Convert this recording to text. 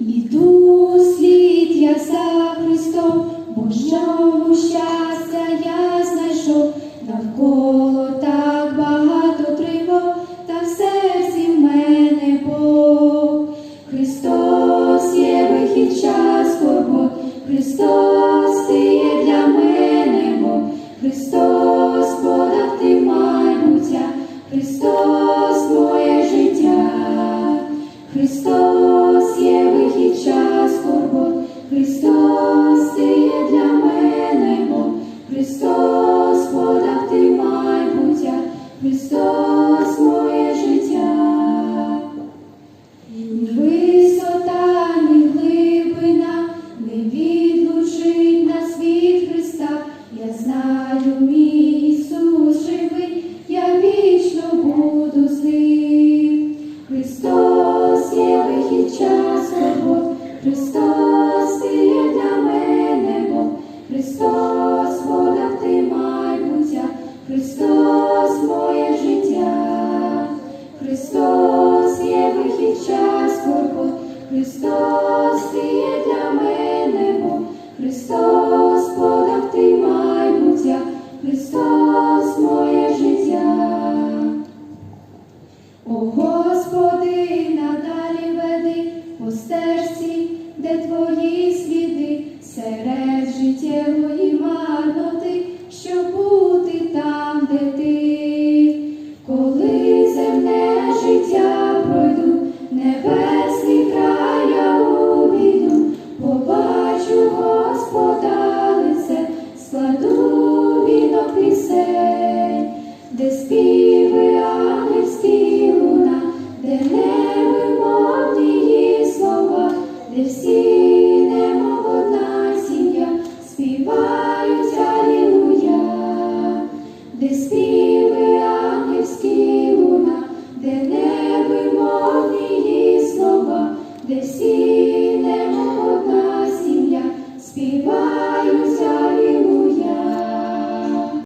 Іду слід я за Христом, бо ж щастя я знайшов, навколо так багато тривог, та в серці в мене Бог. Христос є вихід час скорбот, Христос ти є для мене Бог, Христос подав ти майбуття, Христос моє життя. Христос You stole. this be